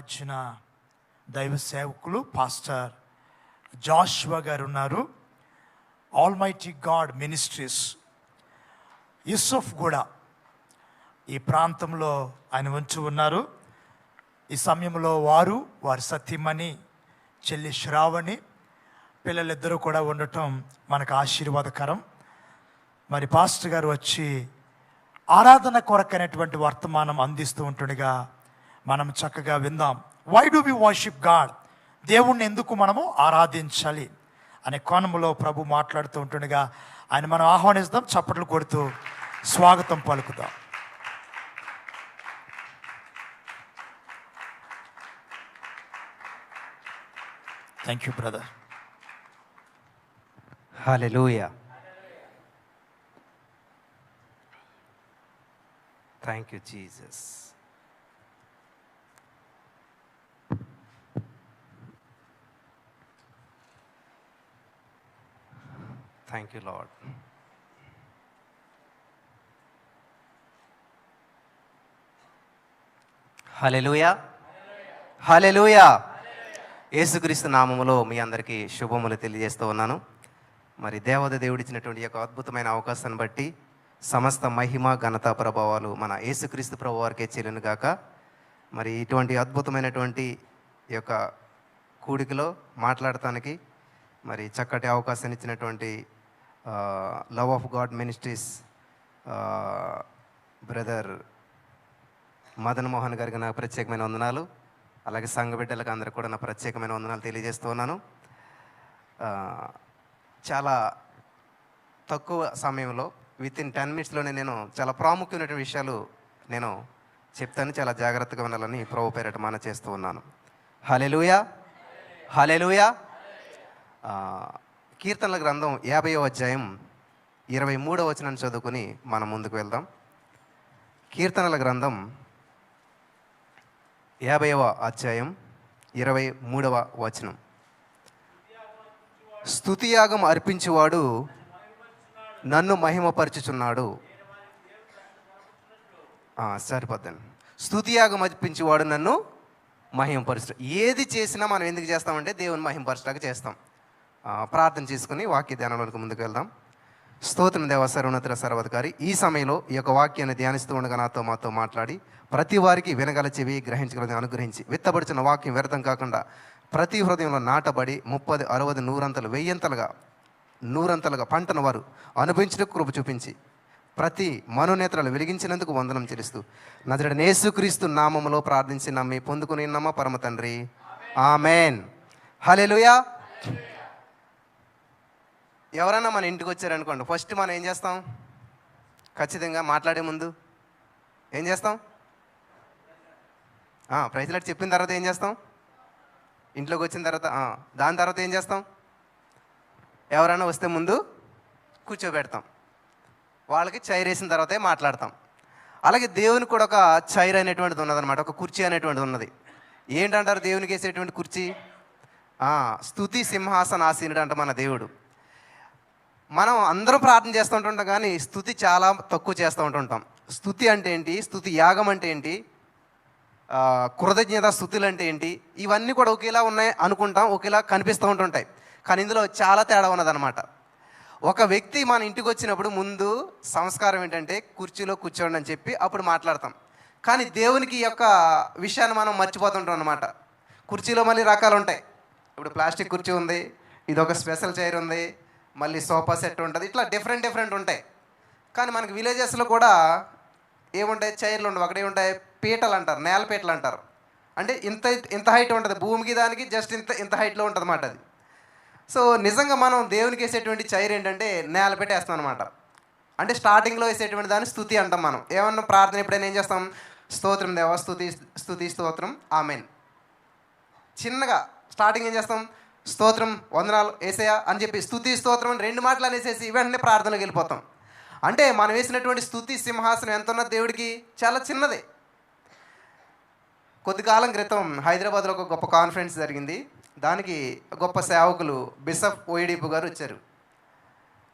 వచ్చిన దైవ సేవకులు పాస్టర్ జాషువా గారు ఉన్నారు. ఆల్మైటీ గాడ్ మినిస్ట్రీస్ యూసుఫ్ కూడా ఈ ప్రాంతంలో ఆయన ఉంచి ఉన్నారు. ఈ సమయంలో వారు వారి సతీమణి చెల్లి శ్రావణి పిల్లలిద్దరూ కూడా ఉండటం మనకు ఆశీర్వాదకరం. మరి పాస్టర్ గారు వచ్చి ఆరాధన కొరకైనటువంటి వర్తమానం అందిస్తూ ఉంటుండగా మనం చక్కగా విందాం. Why do we worship God దేవుణ్ణి ఎందుకు మనము ఆరాధించాలి? అనే కోణంలో ప్రభు మాట్లాడుతూ ఉంటుండగా ఆయన మనం ఆహ్వానిస్తాం చప్పట్లు కొడుతూ స్వాగతం పలుకుదాం. Thank you brother hallelujah thank you Jesus Thank you, Lord. Hallelujah hallelujah యేసుక్రీస్తు నామములో మీ అందరికీ శుభములు తెలియజేస్తూ ఉన్నాను. మరి దేవత దేవుడిచ్చినటువంటి యొక్క అద్భుతమైన అవకాశాన్ని బట్టి సమస్త మహిమ ఘనత ప్రభావాలు మన యేసుక్రీస్తు ప్రభు వారికే చెల్లును గాక. మరి ఇటువంటి అద్భుతమైనటువంటి యొక్క కూడికలో మాట్లాడటానికి మరి చక్కటి అవకాశాన్ని ఇచ్చినటువంటి love of God ministries brother Madan Mohan గారికి నా ప్రత్యేకమైన వందనాలు. అలాగే సంఘ బిడ్డలకు అందరికి కూడా నా ప్రత్యేకమైన వందనాలు తెలియజేస్తున్నాను చాలా తక్కువ సమయంలో విత్ ఇన్ టెన్ మినిట్స్లోనే నేను చాలా ప్రాముఖ్యమైనటువంటి విషయాలు నేను చెప్తాను. చాలా జాగ్రత్తగా ఉండాలని ప్రభు పేరట మన చేస్తూ ఉన్నాను. హలెలుయా హలెలుయా కీర్తనల గ్రంథం యాభైవ అధ్యాయం ఇరవై మూడవ వచనాన్ని చదువుకొని మనం ముందుకు వెళ్దాం. కీర్తనల గ్రంథం యాభైవ అధ్యాయం ఇరవై మూడవ వచనం. స్తుతియాగం అర్పించేవాడు నన్ను మహిమపరచుచున్నాడు. సరిపోద్దండి స్తుతియాగం అర్పించేవాడు నన్ను మహిమపరుచు ఏది చేసినా మనం ఎందుకు చేస్తామంటే దేవుని మహిమపరచడానికి చేస్తాం. ప్రార్థన చేసుకుని వాక్య ధ్యానంలోకి ముందుకు వెళ్దాం. స్తోత్రం దేవ సర్వోన్నతుల సర్వాధికారి ఈ సమయంలో ఈ యొక్క వాక్యాన్ని ధ్యానిస్తూ ఉండగా నాతో మాతో మాట్లాడి ప్రతి వారికి వినగల చెవి గ్రహించగలని అనుగ్రహించి విత్తబడిచిన వాక్యం వ్యర్థం కాకుండా ప్రతి హృదయంలో నాటబడి ముప్పది అరవది నూరంతలు వెయ్యంతలుగా నూరంతలుగా పంటను వారు అనుభవించిన కృప చూపించి ప్రతి మనోనేత్రాలు వెలిగించినందుకు వందనం చెల్లిస్తూ నజరడ నేసుక్రీస్తు నామములో ప్రార్థించి నమ్మి పొందుకుని నమ్మ పరమ తండ్రి? ఆమెన్. హలెలుయా ఎవరైనా మన ఇంటికి వచ్చారనుకోండి ఫస్ట్ మనం ఏం చేస్తాం? ఖచ్చితంగా మాట్లాడే ముందు ఏం చేస్తాం? ప్రైజ్లాట్ చెప్పిన తర్వాత ఏం చేస్తాం? ఇంట్లోకి వచ్చిన తర్వాత దాని తర్వాత ఏం చేస్తాం? ఎవరైనా వస్తే ముందు కూర్చోబెడతాం. వాళ్ళకి చైర్ వేసిన తర్వాతే మాట్లాడతాం. అలాగే దేవునికి కూడా ఒక చైర్ అనేటువంటిది ఉన్నదన్నమాట ఒక కుర్చీ అనేటువంటిది ఉన్నది. ఏంటంటారు దేవునికి వేసేటువంటి కుర్చీ? స్థుతి స్తుతి సింహాసన ఆసీనుడు అంట మన దేవుడు. మనం అందరూ ప్రార్థన చేస్తూ ఉంటుంటాం కానీ స్థుతి చాలా తక్కువ చేస్తూ ఉంటుంటాం. స్థుతి అంటే ఏంటి? స్థుతి యాగం అంటే ఏంటి? కృతజ్ఞత స్థుతులు అంటే ఏంటి? ఇవన్నీ కూడా ఒకేలా ఉన్నాయి అనుకుంటాం ఒకేలా కనిపిస్తూ ఉంటుంటాయి. కానీ ఇందులో చాలా తేడా ఉన్నదన్నమాట. ఒక వ్యక్తి మన ఇంటికి వచ్చినప్పుడు ముందు సంస్కారం ఏంటంటే కుర్చీలో కూర్చోండి అని చెప్పి అప్పుడు మాట్లాడతాం. కానీ దేవునికి ఈ యొక్క విషయాన్ని మనం మర్చిపోతుంటాం అనమాట కుర్చీలో మళ్ళీ రకాలు ఉంటాయి ఇప్పుడు ప్లాస్టిక్ కుర్చీ ఉంది ఇది ఒక స్పెషల్ చైర్ ఉంది మళ్ళీ సోఫా సెట్ ఉంటుంది. ఇట్లా డిఫరెంట్ డిఫరెంట్ ఉంటాయి. కానీ మనకి విలేజెస్లో కూడా ఏముంటాయి? చైర్లు ఉండవు. అక్కడ ఏముంటాయి? పీటలు అంటారు. నేల పీటలు అంటారు. అంటే ఇంత ఇంత హైట్ ఉంటుంది. భూమికి దానికి జస్ట్ ఇంత ఇంత హైట్లో ఉంటుంది అన్నమాట అది. సో నిజంగా మనం దేవునికి వేసేటువంటి చైర్ ఏంటంటే నేల పెట్టి వేస్తాం అనమాట అంటే స్టార్టింగ్లో వేసేటువంటి దాన్ని స్థుతి అంటాం మనం. ఏమన్నా ప్రార్థన ఎప్పుడైనా ఏం చేస్తాం? స్తోత్రం దేవ స్థుతి స్థుతి స్తోత్రం. ఆమెన్. చిన్నగా స్టార్టింగ్ ఏం చేస్తాం? స్తోత్రం వందనాలు వేసేయా అని చెప్పి స్థుతి స్తోత్రం అని రెండు మాటలు అనేసేసి వెంటనే ప్రార్థనలోకి వెళ్ళిపోతాం. అంటే మనం వేసినటువంటి స్థుతి సింహాసనం ఎంత ఉన్న దేవుడికి చాలా చిన్నదే. కొద్ది కాలం క్రితం హైదరాబాద్లో ఒక గొప్ప కాన్ఫరెన్స్ జరిగింది. దానికి గొప్ప సేవకులు బిషప్ ఓయిడీపు గారు వచ్చారు.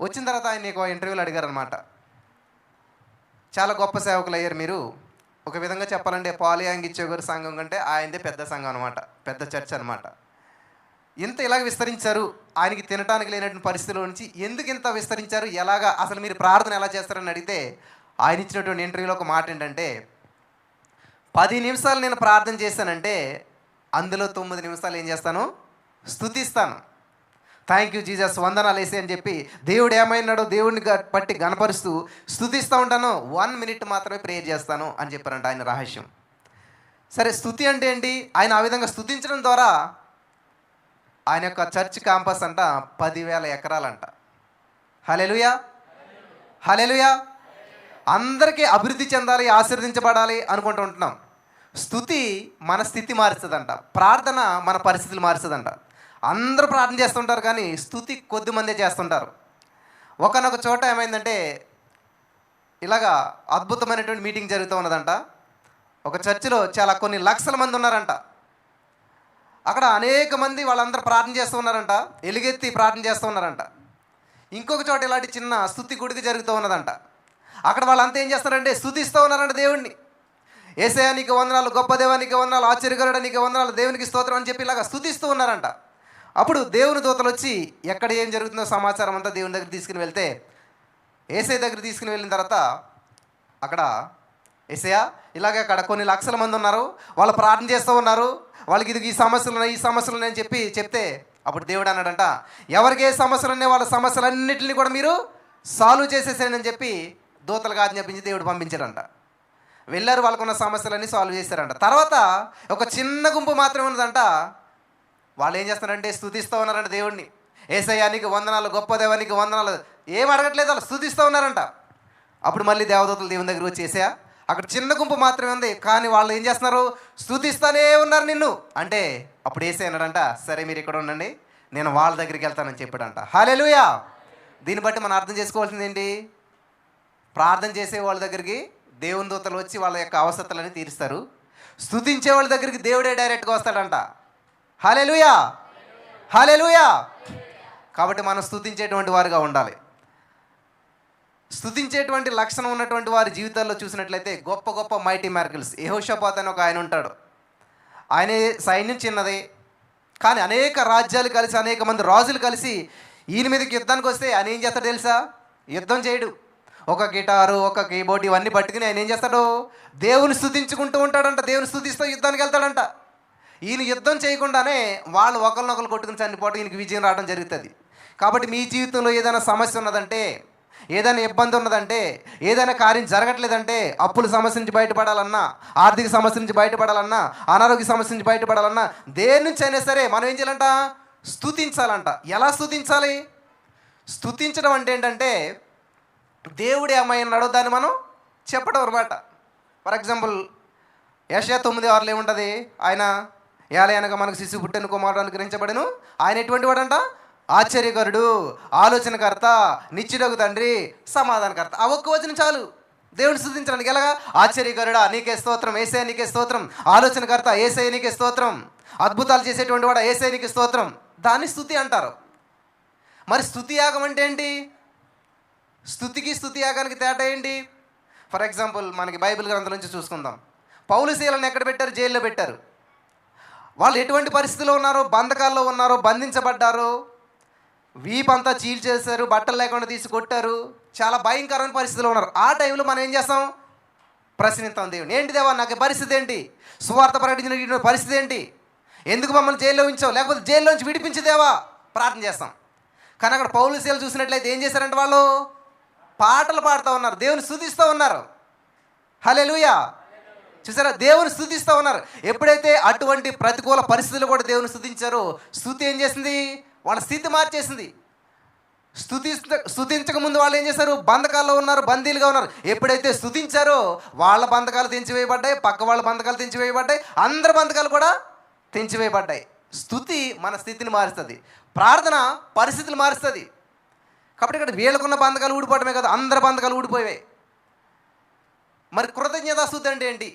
వచ్చిన తర్వాత ఆయన ఒక ఇంటర్వ్యూలు అడిగారు అనమాట చాలా గొప్ప సేవకులు అయ్యారు మీరు. ఒక విధంగా చెప్పాలంటే పాలియాంగిచ్చే గారు సంఘం కంటే ఆయనదే పెద్ద సంఘం అనమాట పెద్ద చర్చ్ అనమాట ఇంత ఇలాగ విస్తరించారు? ఆయనకి తినడానికి లేనటువంటి పరిస్థితుల నుంచి ఎందుకు ఇంత విస్తరించారు? ఎలాగా అసలు మీరు ప్రార్థన ఎలా చేస్తారని అడిగితే ఆయన ఇచ్చినటువంటి ఇంటర్వ్యూలో ఒక మాట ఏంటంటే పది నిమిషాలు నేను ప్రార్థన చేశానంటే అందులో తొమ్మిది నిమిషాలు ఏం చేస్తాను? స్థుతిస్తాను. థ్యాంక్ యూ జీజస్ వందనాలు వేసి అని చెప్పి దేవుడు ఏమైనాడో దేవుడిని పట్టి గనపరుస్తూ స్థుతిస్తూ ఉంటాను. వన్ మినిట్ మాత్రమే ప్రేయర్ చేస్తాను అని చెప్పారంట ఆయన రహస్యం. సరే స్తుతి అంటే ఏంటి? ఆయన ఆ విధంగా స్థుతించడం ద్వారా ఆయన యొక్క చర్చ్ క్యాంపస్ అంట పదివేల ఎకరాలంట. హలెలుయా హలెలుయా అందరికీ అభివృద్ధి చెందాలి ఆశీర్వదించబడాలి అనుకుంటూ ఉంటున్నాం. స్థుతి మన స్థితి మారుస్తుందంట. ప్రార్థన మన పరిస్థితులు మారుస్తుందంట. అందరూ ప్రార్థన చేస్తుంటారు కానీ స్థుతి కొద్ది మందే చేస్తుంటారు. ఒకనొక చోట ఏమైందంటే ఇలాగా అద్భుతమైనటువంటి మీటింగ్ జరుగుతూ ఉన్నదంట. ఒక చర్చిలో చాలా కొన్ని లక్షల మంది ఉన్నారంట. అక్కడ అనేక మంది వాళ్ళందరూ ప్రార్థన చేస్తూ ఉన్నారంట. ఎలుగెత్తి ప్రార్థన చేస్తూ ఉన్నారంట. ఇంకొక చోట ఇలాంటి చిన్న స్థుతి గుడికి జరుగుతూ ఉన్నదంట. అక్కడ వాళ్ళంతా ఏం చేస్తారంటే స్థుతిస్తూ ఉన్నారంట దేవుణ్ణి. ఏసయా నీకు వందనాలు గొప్ప దేవానికి వందనాలు ఆశ్చర్యకరుడు నీకు వందనాలు దేవునికి స్తోత్రం అని చెప్పి ఇలాగా స్థుతిస్తూ ఉన్నారంట. అప్పుడు దేవుని దూతలు వచ్చి ఎక్కడ ఏం జరుగుతుందో సమాచారం అంతా దేవుని దగ్గర తీసుకుని వెళ్తే ఏసై దగ్గర తీసుకుని వెళ్ళిన తర్వాత అక్కడ ఏసయా ఇలాగే అక్కడ కొన్ని లక్షల మంది ఉన్నారు. వాళ్ళు ప్రార్థన చేస్తూ ఉన్నారు. వాళ్ళకి ఇది ఈ సమస్యలు ఉన్నాయి ఈ సమస్యలు ఉన్నాయని చెప్పి చెప్తే అప్పుడు దేవుడు అన్నాడంట ఎవరికి ఏ సమస్యలు ఉన్నాయి వాళ్ళ సమస్యలన్నింటినీ కూడా మీరు సాల్వ్ చేసేసేయండి చెప్పి దూతలుగా ఆజ్ఞాపించి దేవుడు పంపించాడంట. వెళ్ళారు వాళ్ళకున్న సమస్యలన్నీ సాల్వ్ చేశారంట. తర్వాత ఒక చిన్న గుంపు మాత్రమే ఉన్నదంట వాళ్ళు ఏం చేస్తారంటే స్థుతిస్తూ ఉన్నారంట దేవుడిని ఏసయ్యానికి వందనాలు గొప్ప దేవానికి వందనాలు. ఏం అడగట్లేదు వాళ్ళు స్థుతిస్తూ ఉన్నారంట. అప్పుడు మళ్ళీ దేవదూతలు దేవుని దగ్గర వచ్చి అక్కడ చిన్న గుంపు మాత్రమే ఉంది. కానీ వాళ్ళు ఏం చేస్తున్నారు? స్థుతిస్తూనే ఉన్నారు నిన్ను. అంటే అప్పుడు ఏసే అన్నాడంట సరే మీరు ఇక్కడ ఉండండి. నేను వాళ్ళ దగ్గరికి వెళ్తానని చెప్పాడంట. హాలెలుయా దీన్ని బట్టి మనం అర్థం చేసుకోవాల్సింది ఏంటి? ప్రార్థన చేసే వాళ్ళ దగ్గరికి దేవుని దూతలు వచ్చి వాళ్ళ యొక్క అవసరతలని తీరుస్తారు. స్థుతించే వాళ్ళ దగ్గరికి దేవుడే డైరెక్ట్గా వస్తాడంట. హాలెలుయా హాలెలుయా కాబట్టి మనం స్థుతించేటువంటి వారుగా ఉండాలి. స్థుతించేటువంటి లక్షణం ఉన్నటువంటి వారి జీవితాల్లో చూసినట్లయితే గొప్ప గొప్ప మైటీ మ్యార్కిల్స్. యహోషపాత్ అని ఒక ఆయన ఉంటాడు. ఆయన సైన్యం చిన్నది. కానీ అనేక రాజ్యాలు కలిసి అనేక మంది రాజులు కలిసి ఈయన మీదకి యుద్ధానికి వస్తే ఆయన ఏం చేస్తాడు తెలుసా? యుద్ధం చేయడు. ఒక గిటారు ఒక కీబోర్డ్ ఇవన్నీ పట్టుకుని ఆయన ఏం చేస్తాడు? దేవుని స్థుతించుకుంటూ ఉంటాడంట. దేవుని స్థుతిస్తూ యుద్ధానికి వెళ్తాడంట. ఈయన యుద్ధం చేయకుండానే వాళ్ళు ఒకరినొకరు కొట్టుకుని చనిపోవడం ఈయనకి విజయం రావడం జరుగుతుంది. కాబట్టి మీ జీవితంలో ఏదైనా సమస్య ఉన్నదంటే ఏదైనా ఇబ్బంది ఉన్నదంటే ఏదైనా కార్యం జరగట్లేదంటే అప్పుల సమస్య నుంచి బయటపడాలన్నా ఆర్థిక సమస్య నుంచి బయటపడాలన్నా అనారోగ్య సమస్య నుంచి బయటపడాలన్నా దేని నుంచి అయినా సరే మనం ఏం చేయాలంట? స్థుతించాలంట ఎలా స్థుతించాలి స్థుతించడం అంటే ఏంటంటే దేవుడు ఏమైనాడో దాన్ని మనం చెప్పడం అనమాట ఫర్ ఎగ్జాంపుల్ యశ తొమ్మిది ఆరులో ఏముంటుంది? ఆయన ఏలయనగా మనకు శిశువు పుట్టెను కుమారుడు అనుగ్రహించబడను. ఆయన ఎటువంటి వాడంట? ఆశ్చర్యకరుడు ఆలోచనకర్త నిత్యుడగు తండ్రి సమాధానకర్త. ఆ ఒక్క వచనం చాలు. దేవుని స్థుతించడానికి ఎలాగా? ఆశ్చర్యకరుడా నీకే స్తోత్రం. ఏసే నీకే స్తోత్రం. ఆలోచనకర్త ఏసే నీకే స్తోత్రం. అద్భుతాలు చేసేటువంటి వాడు ఏసే నీకే స్తోత్రం. దాన్ని స్థుతి అంటారు. మరి స్థుతి యాగం అంటే ఏంటి? స్థుతికి స్థుతి యాగానికి తేడా ఏంటి? ఫర్ ఎగ్జాంపుల్ మనకి బైబిల్ గ్రంథం నుంచి చూసుకుందాం. పౌలుశీలను ఎక్కడ పెట్టారు? జైల్లో పెట్టారు. వాళ్ళు ఎటువంటి పరిస్థితిలో ఉన్నారో బంధకాల్లో ఉన్నారో బంధించబడ్డారు వీపంతా చీల్చేశారు బట్టలు లేకుండా తీసి కొట్టారు. చాలా భయంకరమైన పరిస్థితిలో ఉన్నారు. ఆ టైంలో మనం ఏం చేస్తాం? ప్రశ్నిస్తాం దేవుని. ఏంటి దేవా నాకు పరిస్థితి ఏంటి? సువార్త ప్రకటించిన పరిస్థితి ఏంటి? ఎందుకు మమ్మల్ని జైల్లో ఉంచావు? లేకపోతే జైల్లోంచి విడిపించదేవా ప్రార్థన చేస్తాం. కానీ అక్కడ పౌలిశీలు చూసినట్లయితే ఏం చేశారంటే వాళ్ళు పాటలు పాడుతూ ఉన్నారు. దేవుని స్థుతిస్తూ ఉన్నారు. హలెలుయా చూసారా? దేవుని స్థుతిస్తూ ఉన్నారు. ఎప్పుడైతే అటువంటి ప్రతికూల పరిస్థితులు కూడా దేవుని స్థుతించారో స్థుతి ఏం చేసింది? వాళ్ళ స్థితి మార్చేసింది. స్థుతి స్థుతించక ముందు వాళ్ళు ఏం చేశారు? బంధకాల్లో ఉన్నారు బందీలుగా ఉన్నారు. ఎప్పుడైతే స్థుతించారో వాళ్ళ బంధకాలు తెంచివేయబడ్డాయి పక్క వాళ్ళ బంధకాలు తెంచివేయబడ్డాయి అందరి బంధకాలు కూడా తెంచివేయబడ్డాయి. స్థుతి మన స్థితిని మారుస్తుంది. ప్రార్థన పరిస్థితులు మారుస్తుంది. కాబట్టి ఇక్కడ వీళ్ళకున్న బంధకాలు ఊడిపోవడమే కదా అందరి బంధకాలు ఊడిపోయాయి. మరి కృతజ్ఞతాస్థుతి అంటే ఏంటి?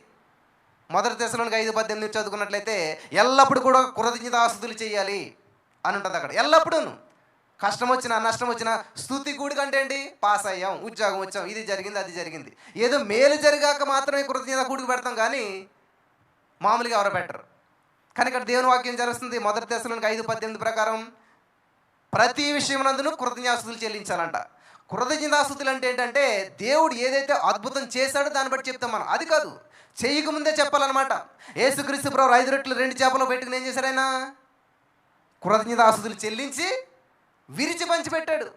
మొదటి దశలోనికి ఐదు పద్దెనిమిది చదువుకున్నట్లయితే ఎల్లప్పుడూ కూడా కృతజ్ఞతాస్థుతులు చేయాలి. అని ఉంటుంది అక్కడ. ఎల్లప్పుడూ కష్టం వచ్చినా నష్టం వచ్చినా స్థుతి కూడి కంటే ఏంటి? పాస్ అయ్యాం ఉద్యోగం వచ్చాం ఇది జరిగింది అది జరిగింది. ఏదో మేలు జరిగాక మాత్రమే కృతజ్ఞత కూడికి పెడతాం కానీ మామూలుగా ఎవరు పెట్టరు. కానీ ఇక్కడ దేవుని వాక్యం జరుగుతుంది మొదటి దశలోనికి ఐదు పద్దెనిమిది ప్రకారం ప్రతి విషయమునందును కృతజ్ఞాస్తులు చెల్లించాలంట. కృతజ్ఞతాస్తుతులు అంటే ఏంటంటే దేవుడు ఏదైతే అద్భుతం చేశాడో దాన్ని బట్టి చెప్తాం మనం. అది కాదు. చేయకముందే చెప్పాలన్నమాట. ఏసుక్రీస్తు ప్రభు ఐదు రెట్లు రెండు చేపలు పెట్టుకుని ఏం చేశారైనా కృతజ్ఞతాస్తుతులు చెల్లించి విరిచి పంచిపెట్టాడు.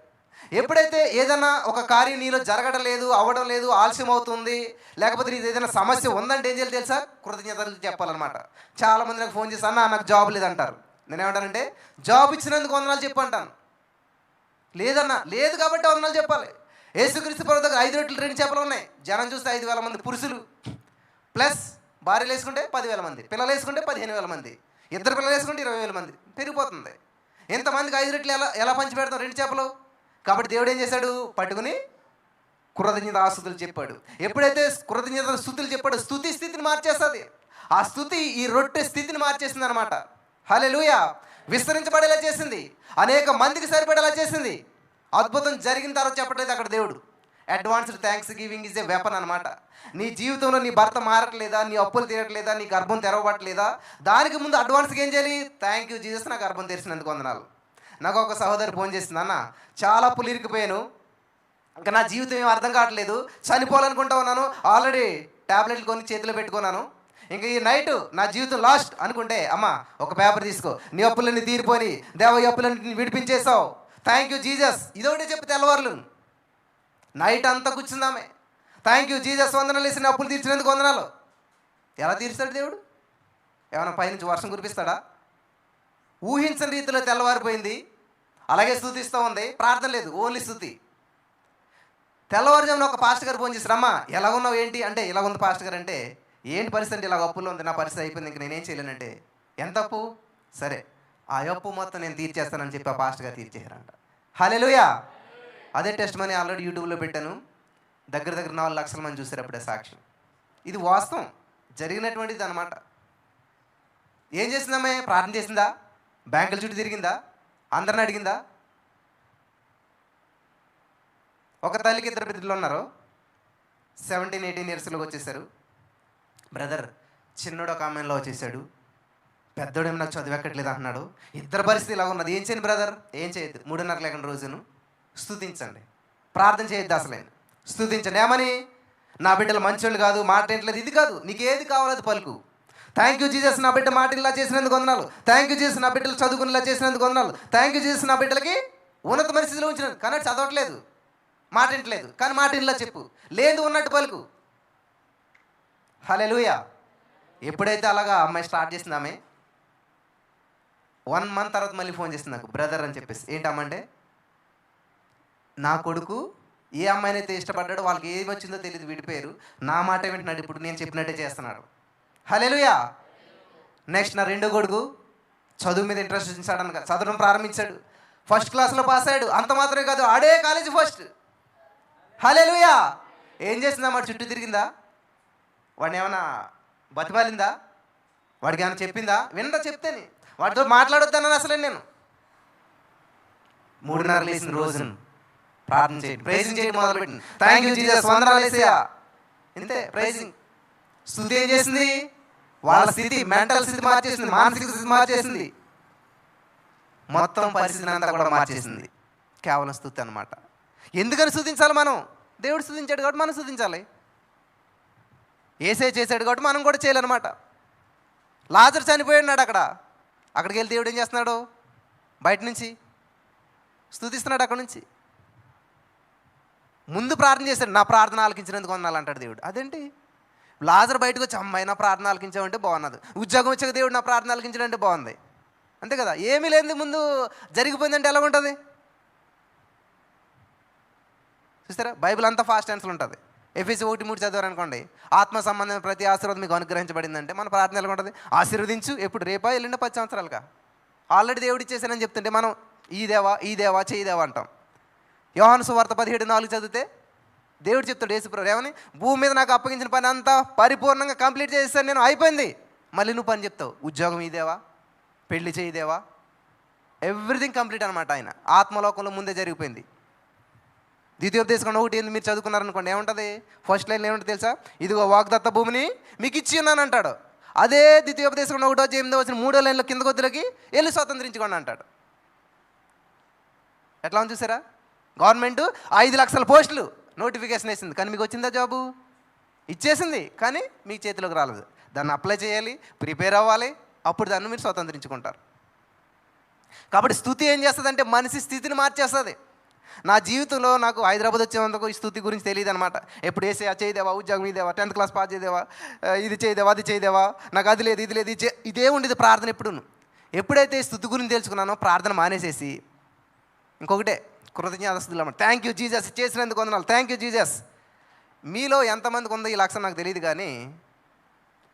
ఎప్పుడైతే ఏదైనా ఒక కార్యం నీలో జరగడం లేదు అవ్వడం లేదు ఆలస్యం అవుతుంది లేకపోతే నీది ఏదైనా సమస్య ఉందంటే ఏం చేయాలి తెలుసా? కృతజ్ఞతలు చెప్పాలన్నమాట. చాలా మంది నాకు ఫోన్ చేసి అన్న నాకు జాబ్ లేదంటారు. నేనేమంటానంటే జాబ్ ఇచ్చినందుకు వందనాలు చెప్పు అంటాను లేదన్నా లేదు కాబట్టి వందనాలు చెప్పాలి. యేసుక్రీస్తు ప్రభు దగ్గర ఐదు రెట్లు రెండు చేపలు ఉన్నాయి. జనం చూస్తే ఐదు వేల మంది పురుషులు. ప్లస్ భార్యలు వేసుకుంటే పదివేల మంది పిల్లలు వేసుకుంటే పదిహేను వేల మంది. ఇద్దరు పిల్లలు వేసుకుంటే ఇరవై వేల మంది. పెరిగిపోతుంది. ఎంతమందికి ఐదు రెట్లు ఎలా ఎలా పంచి పెడతాం రెండు చేపలు. కాబట్టి దేవుడు ఏం చేశాడు? పట్టుకుని కృతజ్ఞత ఆస్తుతులు చెప్పాడు. ఎప్పుడైతే కృతజ్ఞత స్థుతులు చెప్పాడు స్థుతి స్థితిని మార్చేస్తుంది. ఆ స్థుతి ఈ రొట్టె స్థితిని మార్చేసింది అనమాట హలే విస్తరించబడేలా చేసింది. అనేక మందికి సరిపడేలా చేసింది. అద్భుతం జరిగిన తర్వాత చెప్పట్లేదు అక్కడ దేవుడు. Advanced thanksgiving is a weapon అనమాట నీ జీవితంలో నీ భర్త మారట్లేదా? నీ అప్పులు తీరట్లేదా? నీ గర్భం తెరవబట్టలేదా? దానికి ముందు అడ్వాన్స్గా ఏం చేయాలి? థ్యాంక్ యూ జీజస్ నా గర్భం తెరిచినందుకు వందనాలు. నాకు ఒక సహోదరి ఫోన్ చేసింది అన్న చాలా అప్పులు ఇరికిపోయాను ఇంకా నా జీవితం ఏం అర్థం కావట్లేదు. చనిపోవాలనుకుంటా ఉన్నాను. ఆల్రెడీ టాబ్లెట్లు కొని చేతిలో పెట్టుకున్నాను. ఇంకా ఈ నైట్ నా జీవితం లాస్ట్ అనుకుంటే అమ్మ ఒక పేపర్ తీసుకో. నీ అప్పులన్నీ తీరిపోని దేవ అప్పులన్నీ విడిపించేసావు థ్యాంక్ యూ జీజస్ ఇదొకటే చెప్పి తెల్లవారులు. నైట్ అంతా కూర్చుందామే థ్యాంక్ యూ జీజస్ వందనాలు వేసిన అప్పులు తీర్చినందుకు వందనాలు. ఎలా తీర్చాడు దేవుడు? ఏమైనా పైనుంచి వర్షం కురిపిస్తాడా? ఊహించని రీతిలో తెల్లవారిపోయింది. అలాగే స్థుతిస్తూ ఉంది. ప్రార్థన లేదు ఓన్లీ స్థుతి. తెల్లవారుజామున ఒక పాస్టర్ గారు ఫోన్ చేసి అమ్మ ఎలా ఉన్నావు ఏంటి? అంటే ఇలా ఉంది పాస్టర్ గారు అంటే ఏంటి పరిస్థితి అంటే ఇలా అప్పుల్లో ఉంది నా పరిస్థితి అయిపోయింది ఇంక నేనేం చేయలేనంటే. ఎంత అప్పు? సరే ఆ అప్పు మొత్తం నేను తీర్చేస్తానని చెప్పి ఆ పాస్టర్ గారు తీర్చేశారంట. హలెలుయా అదే టెస్ట్ మనీ ఆల్రెడీ యూట్యూబ్లో పెట్టాను. దగ్గర దగ్గర నాలుగు లక్షల మంది చూసారు అప్పుడే సాక్ష్యం. ఇది వాస్తవం. జరిగినటువంటిది అనమాట ఏం చేసిందమ్మే? ప్రార్థన చేసిందా? బ్యాంకుల చుట్టూ తిరిగిందా? అందరిని అడిగిందా? ఒక తల్లికి ఇద్దరు బిడ్డలు ఉన్నారు. సెవెంటీన్ ఎయిటీన్ ఇయర్స్లోకి వచ్చేసారు. బ్రదర్ చిన్నోడు ఒక అమ్మాయిలో వచ్చేసాడు. పెద్దోడేమో నాకు చదివెక్కట్లేదు అంటున్నాడు. ఇద్దరు పరిస్థితి ఇలా ఉన్నది ఏం చేయను బ్రదర్? ఏం చేయదు మూడున్నర లేకుండా రోజును. స్థుతించండి ప్రార్థన చేయొద్దు అసలే. స్థుతించండి ఏమని? నా బిడ్డలు మంచోళ్ళు కాదు మాట ఏంట్లేదు ఇది కాదు నీకు ఏది కావాలో పలుకు. థ్యాంక్ యూ జీసస్ నా బిడ్డ మాట ఇలా చేసినందుకు వందనాలు. థ్యాంక్ యూ జీసస్ నా బిడ్డలు చదువుకునేలా చేసినందుకు వందనాలు. థ్యాంక్ యూ జీసస్ నా బిడ్డలకి ఉన్నత పరిస్థితిలో ఉంచిన కానీ చదవట్లేదు. మాట వింటలేదు కానీ మాట ఇంట్లో చెప్పు. లేదు ఉన్నట్టు పలుకు. హలే ఎప్పుడైతే అలాగా అమ్మాయి స్టార్ట్ చేసింది ఆమె వన్ మంత్ తర్వాత మళ్ళీ ఫోన్ చేసింది నాకు బ్రదర్ అని చెప్పేసి. ఏంటమ్మంటే నా కొడుకు ఏ అమ్మాయినైతే ఇష్టపడ్డాడో వాళ్ళకి ఏది వచ్చిందో తెలియదు విడిపోయారు నా మాట వింటున్నాడు ఇప్పుడు నేను చెప్పినట్టే చేస్తున్నాడు. హలేలుయా నెక్స్ట్ నా రెండో కొడుకు చదువు మీద ఇంట్రెస్ట్ చూపించాడు అనగా చదవడం ప్రారంభించాడు. ఫస్ట్ క్లాస్లో పాస్ అయ్యాడు. అంత మాత్రమే కాదు ఆడే కాలేజీ ఫస్ట్ హలేలుయా ఏం చేసిందా? మరి చుట్టూ తిరిగిందా? వాడిని ఏమైనా బతిమాలిందా? వాడికి ఏమైనా చెప్పిందా? వినరా చెప్తేనే. వాడితో మాట్లాడొద్దన్నాను అసలే నేను. మూడున్నర లేసిన రోజును ప్రార్థన చేయండి. ప్రైజింగ్ చేయండి మొదలుపెట్టింది థ్యాంక్ యూ జీజస్ వందనాలు ఇంతే ప్రైజింగ్ స్థుతి ఏం చేసింది వాళ్ళ స్థితి మెంటల్ స్థితి మార్చేసింది మానసిక స్థితి మార్చేసింది మొత్తం పరిస్థితిని అంతా కూడా మార్చేసింది. కేవలం స్థుతి అనమాట ఎందుకని స్థుతించాలి మనం? దేవుడు స్థుతించాడు కాబట్టి మనం స్థుతించాలి. ఏసే చేశాడు కాబట్టి మనం కూడా చేయాలన్నమాట. లాజర్ చనిపోయాడు అక్కడ. అక్కడికి వెళ్ళి దేవుడు ఏం చేస్తున్నాడు? బయట నుంచి స్థుతిస్తున్నాడు అక్కడ నుంచి. ముందు ప్రార్థన చేశాడు నా ప్రార్థన ఆలకించినందుకు వందనాలు అంటాడు దేవుడు. అదేంటి? లాజర్ బయటకు వచ్చి అమ్మాయి నా ప్రార్థన ఆలకించామంటే బాగున్నది. ఉద్యోగం వచ్చాక దేవుడు నా ప్రార్థన ఆలకించడంటే బాగుంది. అంతే కదా? ఏమీ లేని ముందు జరిగిపోయిందంటే ఎలా ఉంటుంది? చూస్తారా? బైబిల్ అంతా ఫాస్ట్ ఆన్సర్ ఉంటుంది. ఎఫ్ఎస్సి ఒకటి మూడు చదివారనుకోండి ఆత్మ సంబంధమైన ప్రతి ఆశీర్వాదం మీకు అనుగ్రహించబడిందంటే మన ప్రార్థన ఎలా ఉంటుంది? ఆశీర్వదించు ఎప్పుడు రేపా ఎల్లుండి పది సంవత్సరాలుగా. ఆల్రెడీ దేవుడు ఇచ్చేసానని చెప్తుంటే మనం ఈ దేవా ఈ దేవా చేయి దేవా అంటాం. యోహాను సువార్త పదిహేడు నాలుగు చదివితే దేవుడు చెప్తాడు యేసుప్రభు ఏమని? భూమి మీద నాకు అప్పగించిన పని అంతా పరిపూర్ణంగా కంప్లీట్ చేస్తాను నేను అయిపోయింది. మళ్ళీ నువ్వు పని చెప్తావు ఉద్యోగం ఇదేవా పెళ్ళి చేయదేవా ఎవ్రీథింగ్ కంప్లీట్ అనమాట ఆయన. ఆత్మలోకంలో ముందే జరిగిపోయింది. ద్వితీయోపదేశం ఒకటి ఏంది? మీరు చదువుకున్నారనుకోండి ఏముంటుంది? ఫస్ట్ లైన్ ఏముంటుంది తెలుసా? ఇదిగో వాగ్దత్త భూమిని మీకు ఇచ్చి ఉన్నాను అంటాడు. అదే ద్వితీయోపదేశం ఒకటో ఎనిమిదో వచ్చిన మూడో లైన్లో కింద కొద్దిలోకి వెళ్ళి స్వతంత్రించుకోండి అంటాడు. ఎట్లా ఉంది చూసారా? గవర్నమెంట్ ఐదు లక్షల పోస్టులు నోటిఫికేషన్ వేసింది. కానీ మీకు వచ్చిందా జాబు? ఇచ్చేసింది కానీ మీ చేతిలోకి రాలేదు. దాన్ని అప్లై చేయాలి ప్రిపేర్ అవ్వాలి అప్పుడు దాన్ని మీరు స్వతంత్రించుకుంటారు. కాబట్టి స్థుతి ఏం చేస్తుందంటే మనిషి స్థితిని మార్చేస్తుంది. నా జీవితంలో నాకు హైదరాబాద్ వచ్చేందుకు ఈ స్థుతి గురించి తెలియదు అనమాట ఎప్పుడు వేసే ఆ చేయదేవా ఉద్యోగం ఇదేవా టెన్త్ క్లాస్ పాస్ చేయదేవా ఇది చేయదేవా అది చేయదేవా నాకు అది లేదు ఇది లేదు ఇది ఇదే ఉండేది ప్రార్థన ఎప్పుడును. ఎప్పుడైతే స్థుతి గురించి తెలుసుకున్నానో ప్రార్థన మానేసేసి ఇంకొకటే కృతజ్ఞతాస్తులు థ్యాంక్ యూ జీజస్ చేసినందుకు వందనాలు. థ్యాంక్ యూ జీజస్ మీలో ఎంతమందికి ఉందో ఈ లక్షణం నాకు తెలియదు కానీ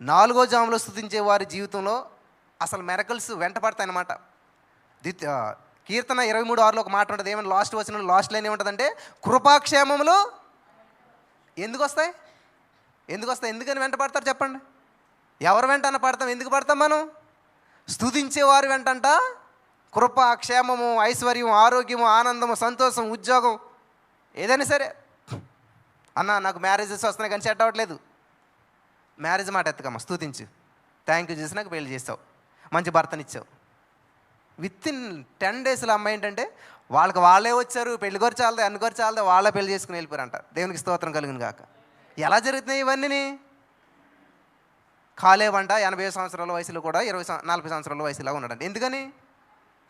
నాలుగో జాములో స్థుతించే వారి జీవితంలో అసలు మెరకల్స్ వెంట పడతాయన్నమాట ద్వితీ కీర్తన ఇరవై మూడు ఆరులో ఒక మాట ఉంటుంది ఏమైనా లాస్ట్ వచ్చిన లాస్ట్ లైన్ ఏముంటుందంటే కృపాక్షేమములు ఎందుకు వస్తాయి? ఎందుకు వస్తాయి? ఎందుకని వెంట పడతారు చెప్పండి. ఎవరు వెంట అన్న పడతాం ఎందుకు పడతాం మనం? స్థుతించేవారు వెంటంట కృప క్షేమము ఐశ్వర్యం ఆరోగ్యము ఆనందము సంతోషం ఉద్యోగం ఏదైనా సరే. అన్న నాకు మ్యారేజెస్ వస్తున్నాయి కానీ సెట్ అవ్వట్లేదు. మ్యారేజ్ మాట ఎత్తుకమ్మా స్థుతించు థ్యాంక్ యూ చేసి నాకు పెళ్ళి చేస్తావు. మంచి భర్తనిచ్చావు. విత్ ఇన్ టెన్ డేస్లో అమ్మాయి ఏంటంటే వాళ్ళకి వాళ్ళే వచ్చారు పెళ్ళి కొరి చాలదే అన్ని కొరి చాలదే వాళ్ళే పెళ్ళి చేసుకుని వెళ్ళిపోయారంట. దేవునికి స్తోత్రం కలిగింది కాక ఎలా జరుగుతున్నాయి ఇవన్నీ కాలేవంట ఎనభై సంవత్సరాల వయసులో కూడా ఇరవై నలభై సంవత్సరాల వయసులో ఉన్నాడంట. ఎందుకని?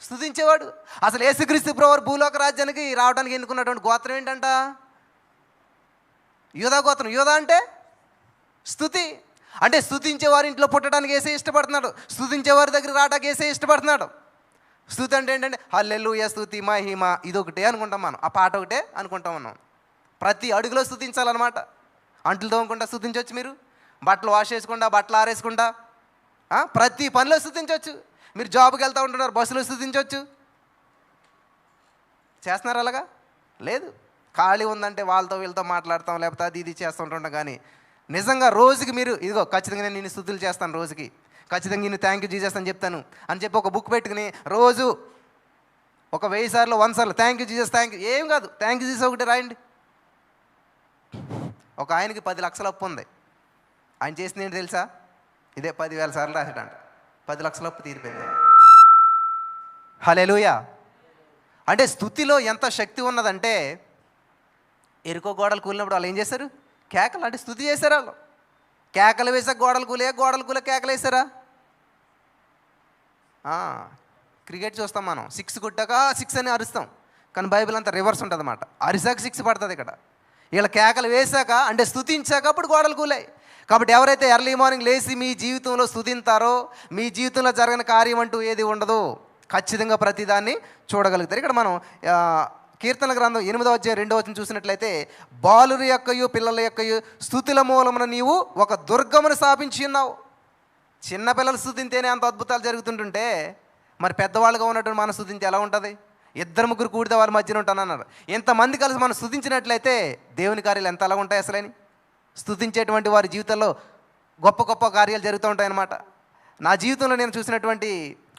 స్థుతించేవాడు అసలు యేసుక్రీస్తు ప్రవర్ భూలోక రాజ్యానికి రావడానికి ఎన్నుకున్నటువంటి గోత్రం ఏంటంట? యూదా గోత్రం. యూదా అంటే స్థుతి అంటే స్థుతించేవారు ఇంట్లో పుట్టడానికి వేసే ఇష్టపడుతున్నాడు. స్థుతించేవారి దగ్గర రావడానికి వేసే ఇష్టపడుతున్నాడు. స్థుతి అంటే ఏంటంటే హల్లెలూయ స్థుతి మహిమ. ఇదొకటే అనుకుంటాం మనం. ఆ పాట ఒకటే అనుకుంటాం మనం. ప్రతి అడుగులో స్థుతించాలన్నమాట అంట్లు తోమకుండా స్థుతించవచ్చు మీరు. బట్టలు వాష్ చేసుకుండా బట్టలు ఆరేసుకుంటా. ప్రతి పనిలో స్థుతించవచ్చు. మీరు జాబ్కి వెళ్తూ ఉంటున్నారు బస్సులో స్థుతించవచ్చు. చేస్తున్నారు అలాగా? లేదు. ఖాళీ ఉందంటే వాళ్ళతో వీళ్ళతో మాట్లాడతాం లేకపోతే అది ఇది చేస్తూ ఉంటుంటాం కానీ నిజంగా రోజుకి మీరు ఇదిగో ఖచ్చితంగా నేను నిన్ను స్థుతులు చేస్తాను రోజుకి. ఖచ్చితంగా నేను థ్యాంక్ యూ జీజస్ అని చెప్తాను. అని చెప్పి ఒక బుక్ పెట్టుకుని రోజు ఒక వెయ్యి సార్లు వన్ సార్లు thank you Jesus thank you ఏం కాదు. థ్యాంక్ యూ జీజస్ ఒకటి రాయండి. ఒక ఆయనకి పది లక్షల అప్పు ఉంది. ఆయన చేసింది ఏంటి తెలుసా? ఇదే పదివేల సార్లు రాసాడంట పది లక్షల అప్పు తీరిపోయింది. హలెలుయా అంటే స్థుతిలో ఎంత శక్తి ఉన్నదంటే ఎరుకో గోడలు కూలినప్పుడు వాళ్ళు ఏం చేశారు కేకలు అంటే స్థుతి చేశారు వాళ్ళు. కేకలు వేసాక గోడలు కూలే గోడలు కూలే కేకలు వేసారా క్రికెట్ చూస్తాం మనం. సిక్స్ కొట్టాక సిక్స్ అని అరుస్తాం. కానీ బైబిల్ అంతా రివర్స్ ఉంటుంది అన్నమాట అరిసాక సిక్స్ పడుతుంది ఇక్కడ. వీళ్ళ కేకలు వేశాక అంటే స్థుతించాక అప్పుడు గోడలు కూలాయి. కాబట్టి ఎవరైతే ఎర్లీ మార్నింగ్ లేచి మీ జీవితంలో స్థుతింతారో మీ జీవితంలో జరగని కార్యం అంటూ ఏది ఉండదు. ఖచ్చితంగా ప్రతిదాన్ని చూడగలుగుతారు. ఇక్కడ మనం కీర్తన గ్రంథం ఎనిమిదవ అధ్యాయం రెండవ వచ్చిన చూసినట్లయితే బాలుల యొక్కయు పిల్లల యొక్కయు స్థుతుల మూలమున నీవు ఒక దుర్గమును స్థాపించి ఉన్నావు. చిన్నపిల్లలు స్థుతింతేనే అంత అద్భుతాలు జరుగుతుంటుంటే మరి పెద్దవాళ్ళుగా ఉన్నటువంటి మనం స్థుతించి ఎలా ఉంటుంది? ఇద్దరు ముగ్గురు కూడితే వాళ్ళ మధ్యన ఉంటానన్నారు. ఇంతమంది కలిసి మనం స్థుతించినట్లయితే దేవుని కార్యాలు ఎంత అలా ఉంటాయి అసలని? స్థుతించేటువంటి వారి జీవితంలో గొప్ప గొప్ప కార్యాలు జరుగుతూ ఉంటాయన్నమాట. నా జీవితంలో నేను చూసినటువంటి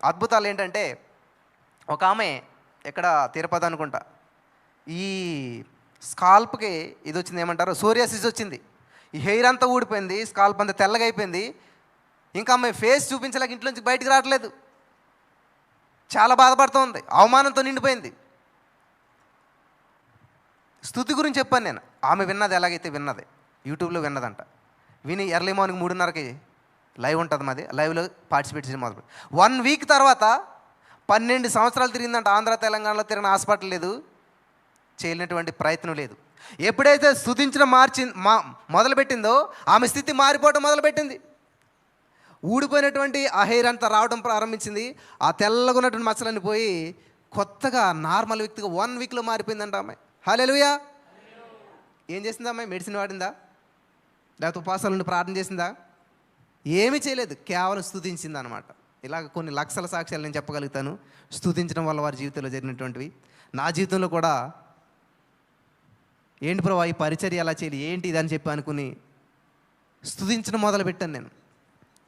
అద్భుతాలు ఏంటంటే ఒక ఆమె ఎక్కడ తిరుపతి అనుకుంటా. ఈ స్కాల్ప్కి ఇది వచ్చింది ఏమంటారు? సోరియాసిస్ వచ్చింది. ఈ హెయిర్ అంతా ఊడిపోయింది స్కాల్ప్ అంతా తెల్లగా అయిపోయింది. ఇంకా ఆమె ఫేస్ చూపించలేక ఇంట్లోంచి బయటికి రావట్లేదు. చాలా బాధపడుతుంది అవమానంతో నిండిపోయింది. స్థుతి గురించి చెప్పాను నేను ఆమె విన్నది ఎలాగైతే విన్నది. యూట్యూబ్లో విన్నదంట. విని ఎర్లీ మార్నింగ్ మూడున్నరకి లైవ్ ఉంటుంది మాది. లైవ్లో పార్టిసిపేట్ చేయడం మొదలు వన్ వీక్ తర్వాత పన్నెండు సంవత్సరాలు తిరిగిందంట. ఆంధ్ర తెలంగాణలో తిరిగిన హాస్పిటల్ లేదు. చేయలేనటువంటి ప్రయత్నం లేదు. ఎప్పుడైతే స్థుతించిన మార్చి మా మొదలుపెట్టిందో ఆమె స్థితి మారిపోవడం మొదలుపెట్టింది. ఊడిపోయినటువంటి ఆ హెయిర్ అంతా రావడం ప్రారంభించింది. ఆ తెల్లగా ఉన్నటువంటి మచ్చలన్నీ పోయి కొత్తగా నార్మల్ వ్యక్తిగా వన్ వీక్లో మారిపోయిందంట ఆమె. హలో ఏం చేసిందా అమ్మాయి మెడిసిన్ వాడిందా? లేకపోతే ఉపవాసాల నుండి ప్రార్థన చేసిందా? ఏమీ చేయలేదు. కేవలం స్థుతించింది అనమాట ఇలాగ కొన్ని లక్షల సాక్ష్యాలు నేను చెప్పగలుగుతాను. స్థుతించడం వల్ల వారి జీవితంలో జరిగినటువంటివి. నా జీవితంలో కూడా ఏంటి ప్రభా ఈ పరిచర్య ఎలా చేయాలి? ఏంటి ఇది అని చెప్పి అనుకుని స్థుతించడం మొదలుపెట్టాను నేను.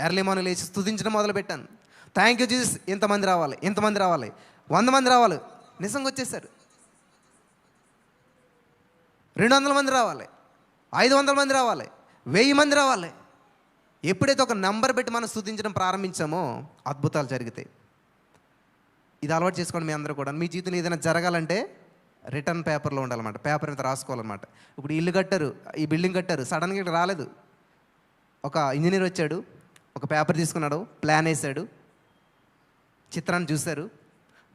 ఎర్లీ మార్నింగ్ లేచి స్థుతించడం మొదలుపెట్టాను. థ్యాంక్ యూ జీసస్ ఇంతమంది రావాలి. ఇంతమంది రావాలి. వంద మంది రావాలి. నిజంగా వచ్చేసారు. రెండు వందల మంది రావాలి. ఐదు వందల మంది రావాలి. వెయ్యి మంది రావాలి. ఎప్పుడైతే ఒక నంబర్ పెట్టి మనం స్థుతించడం ప్రారంభించామో అద్భుతాలు జరుగుతాయి. ఇది అలవాటు చేసుకోండి మీ అందరూ కూడా మీ జీవితంలో ఏదైనా జరగాలంటే రిటర్న్ పేపర్లో ఉండాలన్నమాట. పేపర్ మీద రాసుకోవాలన్నమాట. ఇప్పుడు ఇల్లు కట్టారు ఈ బిల్డింగ్ కట్టారు సడన్గా ఇక్కడ రాలేదు. ఒక ఇంజనీర్ వచ్చాడు ఒక పేపర్ తీసుకున్నాడు ప్లాన్ వేసాడు చిత్రాన్ని చూశారు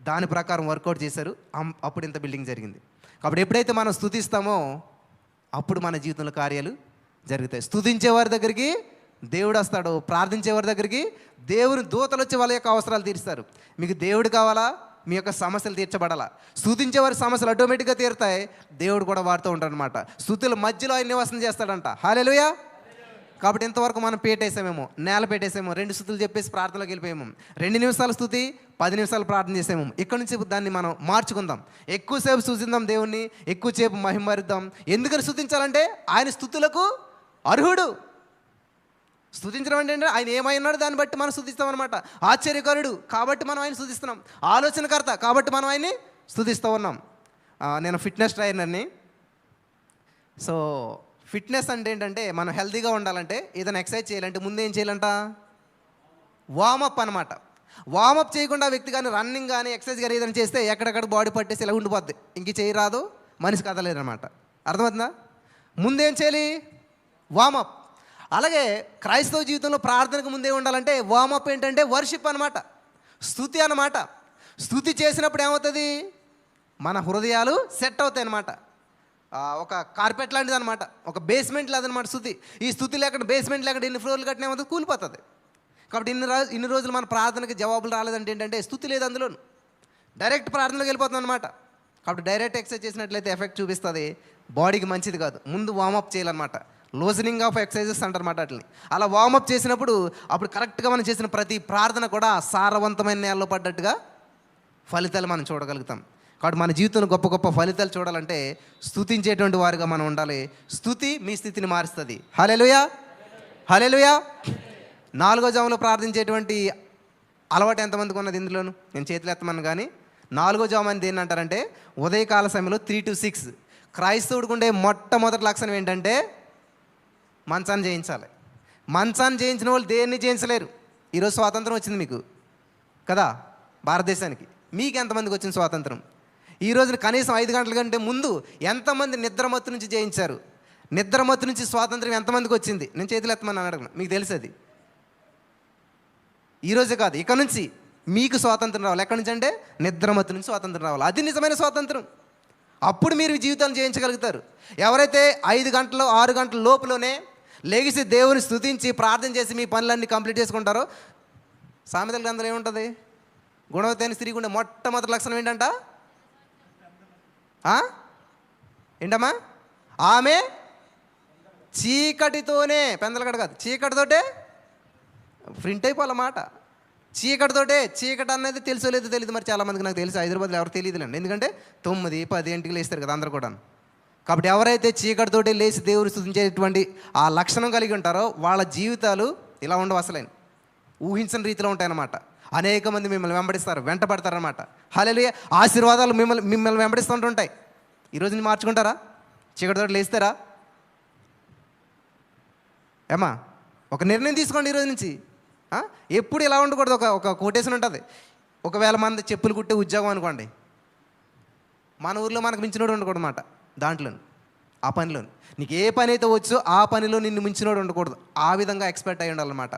దాని ప్రకారం వర్కౌట్ చేశారు అం- అప్పుడు ఇంత బిల్డింగ్ జరిగింది. కాబట్టి ఎప్పుడైతే మనం స్థుతిస్తామో అప్పుడు మన జీవితంలో కార్యాలు జరుగుతాయి. స్థుతించే వారి దగ్గరికి దేవుడు వస్తాడు ప్రార్థించే వారి దగ్గరికి దేవుని దూతలు వచ్చి వాళ్ళ యొక్క అవసరాలు తీరుస్తారు. మీకు దేవుడు కావాలా? మీ యొక్క సమస్యలు తీర్చబడాలా? స్థుతించే వారి సమస్యలు ఆటోమేటిక్గా తీరుతాయి దేవుడు కూడా వాడుతూ ఉంటాడనమాట. స్థుతుల మధ్యలో ఆయన నివాసం చేస్తాడంట. హాలేలుయా! కాబట్టి ఇంతవరకు మనం పేటేసామేమో నేల పెట్టేసాము రెండు స్థుతులు చెప్పేసి ప్రార్థనలోకి వెళ్ళిపోయాము. రెండు నిమిషాల స్థుతి పది నిమిషాలు ప్రార్థన చేసాము. ఇక్కడ నుంచి దాన్ని మనం మార్చుకుందాం. ఎక్కువసేపు సూచిద్దాం దేవుణ్ణి ఎక్కువసేపు మహిమరిద్దాం ఎందుకని స్థుతించాలంటే ఆయన స్థుతులకు అర్హుడు. స్థుతించడం అంటే ఏంటంటే ఆయన ఏమైనాడు దాన్ని బట్టి మనం స్థుతిస్తాం అనమాట ఆశ్చర్యకరుడు కాబట్టి మనం ఆయన స్థుతిస్తున్నాం ఆలోచనకర్త కాబట్టి మనం ఆయన్ని స్థుతిస్తూ ఉన్నాం. నేను ఫిట్నెస్ ట్రైనర్ని. సో ఫిట్నెస్ అంటే ఏంటంటే మనం హెల్తీగా ఉండాలంటే ఏదైనా ఎక్సర్సైజ్ చేయాలంటే ముందు ఏం చేయాలంట? వామప్ అనమాట వామప్ చేయకుండా వ్యక్తి కానీ రన్నింగ్ కానీ ఎక్సర్సైజ్ కానీ ఏదైనా చేస్తే ఎక్కడెక్కడ బాడీ పట్టేసి ఇలా ఉండిపోద్ది. ఇంక చేయరాదు మనిషి కదలేదనమాట అర్థమవుతుందా? ముందేం చేయాలి? వామప్ అలాగే క్రైస్తవ జీవితంలో ప్రార్థనకు ముందే ఉండాలంటే వామప్ ఏంటంటే వర్షిప్ అనమాట స్థుతి అనమాట స్థుతి చేసినప్పుడు ఏమవుతుంది? మన హృదయాలు సెట్ అవుతాయి అనమాట ఒక కార్పెట్ లాంటిది అనమాట ఒక బేస్మెంట్ లాదనమాట స్థుతి ఈ స్థుతి లేకుండా బేస్మెంట్ లేకుండా ఇన్ని ఫ్లోర్లు కట్టినా ఏమవుతుంది? కూలిపోతుంది. కాబట్టి ఇన్ని రోజు ఇన్ని రోజులు మన ప్రార్థనకి జవాబులు రాలేదంటే ఏంటంటే స్థుతి లేదు అందులోను. డైరెక్ట్ ప్రార్థనలోకి వెళ్ళిపోతుంది అనమాట కాబట్టి డైరెక్ట్ ఎక్సర్సైజ్ చేసినట్లయితే ఎఫెక్ట్ చూపిస్తుంది. బాడీకి మంచిది కాదు. ముందు వార్మప్ చేయాలన్నమాట. లూజనింగ్ ఆఫ్ ఎక్సర్సైజెస్ అంటారన్నమాట వాటిని అలా వార్మప్ చేసినప్పుడు అప్పుడు కరెక్ట్గా మనం చేసిన ప్రతి ప్రార్థన కూడా సారవంతమైన నేలలో పడ్డట్టుగా ఫలితాలు మనం చూడగలుగుతాం. కాబట్టి మన జీవితంలో గొప్ప గొప్ప ఫలితాలు చూడాలంటే స్థుతించేటువంటి వారిగా మనం ఉండాలి. స్థుతి మీ స్థితిని మారుస్తుంది. హలెలుయా హలెలుయా నాలుగో జాములో ప్రార్థించేటువంటి అలవాటు ఎంతమందికి ఉన్నది ఇందులోను? నేను చేతులు ఎత్తమను కానీ నాలుగో జాము అని దేన్ని అంటారంటే ఉదయకాల సమయంలో త్రీ టు సిక్స్ క్రైస్తవుడికి ఉండే మొట్టమొదటి లక్షణం ఏంటంటే మంచాన్ని చేయించాలి మంచాన్ని చేయించిన వాళ్ళు దేన్ని చేయించలేరు ఈరోజు స్వాతంత్రం వచ్చింది మీకు. కదా? భారతదేశానికి. మీకు ఎంతమందికి వచ్చింది స్వాతంత్రం? ఈ రోజున కనీసం ఐదు గంటల కంటే ముందు ఎంతమంది నిద్రమత్తు నుంచి జయించారు? నిద్రమత్తు నుంచి స్వాతంత్రం ఎంతమందికి వచ్చింది? నేను చేతులు ఎత్తమని అడగను. మీకు తెలుసు అది. ఈరోజే కాదు ఇక నుంచి మీకు స్వాతంత్రం రావాలి. ఎక్కడి నుంచి అంటే నిద్రమత్తు నుంచి స్వాతంత్రం రావాలి. అది నిజమైన స్వాతంత్రం. అప్పుడు మీరు జీవితాన్ని జయించగలుగుతారు. ఎవరైతే ఐదు గంటలు ఆరు గంటల లోపులోనే లేగిసి దేవుని స్తుతించి ప్రార్థన చేసి మీ పనులన్నీ కంప్లీట్ చేసుకుంటారు. సామెతల గ్రంథంలో ఏముంటుంది? గుణవతైన స్త్రీ ఉండే మొట్టమొదటి లక్షణం ఏంటంట? ఏంటమ్మా? ఆమె చీకటితోనే పెందలగడ కాదు చీకటితోటే ప్రింట్ అయిపోవాలన్నమాట చీకటితోటే చీకటి అనేది తెలుసో లేదో తెలియదు మరి చాలామందికి నాకు తెలుసు హైదరాబాద్లో ఎవరు తెలియదులేండి ఎందుకంటే తొమ్మిది పది ఇంటికి లేస్తారు కదా అందరు కూడా కాబట్టి ఎవరైతే చీకటితోటి లేచి దేవుని స్థుతించేటువంటి ఆ లక్షణం కలిగి ఉంటారో వాళ్ళ జీవితాలు ఇలా ఉండవు అసలేని ఊహించని రీతిలో ఉంటాయన్నమాట. అనేక మంది మిమ్మల్ని వెంబడిస్తారు వెంటబడతారనమాట హలే ఆశీర్వాదాలు మిమ్మల్ని మిమ్మల్ని వెంబడిస్తుంటుంటాయి. ఈరోజు మార్చుకుంటారా? చీకటితోటి లేస్తారా? ఏమా ఒక నిర్ణయం తీసుకోండి ఈరోజు నుంచి. ఎప్పుడు ఇలా ఉండకూడదు ఒక ఒక కోటేషన్ ఉంటుంది. ఒకవేళ మంది చెప్పులు కుట్టే ఉద్యోగం అనుకోండి. మన ఊర్లో మనకు మించినోడు ఉండకూడదు దాంట్లో ఆ పనిలో నీకు ఏ పని అయితే వచ్చో ఆ పనిలో నిన్ను మించినోడు ఉండకూడదు. ఆ విధంగా ఎక్స్పెక్ట్ అయ్యి ఉండాలన్నమాట.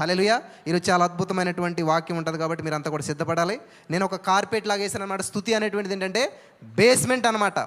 హలెలుయా ఈరోజు చాలా అద్భుతమైనటువంటి వాక్యం ఉంటుంది కాబట్టి మీరు కూడా సిద్ధపడాలి. నేను ఒక కార్పెట్ లాగా వేసాను అనమాట స్థుతి అనేటువంటిది ఏంటంటే బేస్మెంట్ అనమాట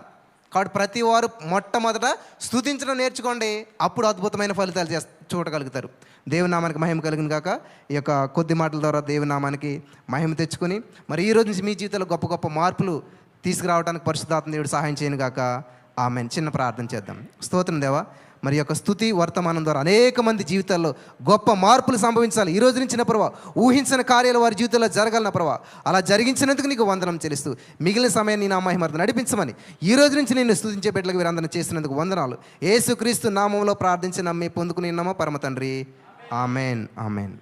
కాబట్టి ప్రతి వారు మొట్టమొదట స్థుతించడం నేర్చుకోండి. అప్పుడు అద్భుతమైన ఫలితాలు చేస్త చూడగలుగుతారు. దేవునామానికి మహిమ కలిగిన కాక ఈ యొక్క కొద్ది మాటల ద్వారా దేవునామానికి మహిమ తెచ్చుకొని మరి ఈ రోజు నుంచి మీ జీవితంలో గొప్ప గొప్ప మార్పులు తీసుకురావడానికి పరిశుద్ధాత్మ దేవుడు సహాయం చేయను గాక. ఆమె చిన్న ప్రార్థన చేద్దాం. స్తోత్రం దేవా. మరి యొక్క స్థుతి వర్తమానం ద్వారా అనేక మంది జీవితాల్లో గొప్ప మార్పులు సంభవించాలి. ఈ రోజు నుంచి నా ప్రభావ ఊహించిన కార్యాలు వారి జీవితంలో జరగాలన్న ప్రభావ అలా జరిగించినందుకు నీకు వందనం చెల్లిస్తూ మిగిలిన సమయం నేను నా మహిమర్త నడిపించమని ఈ రోజు నుంచి నేను స్థుతించే బిడ్డలకు వీరందరూ చేసినందుకు వందనాలు. ఏసుక్రీస్తు నామంలో ప్రార్థించి నమ్మి పొందుకుని నమ్మ పరమ తండ్రి? ఆమెన్. ఆమెన్.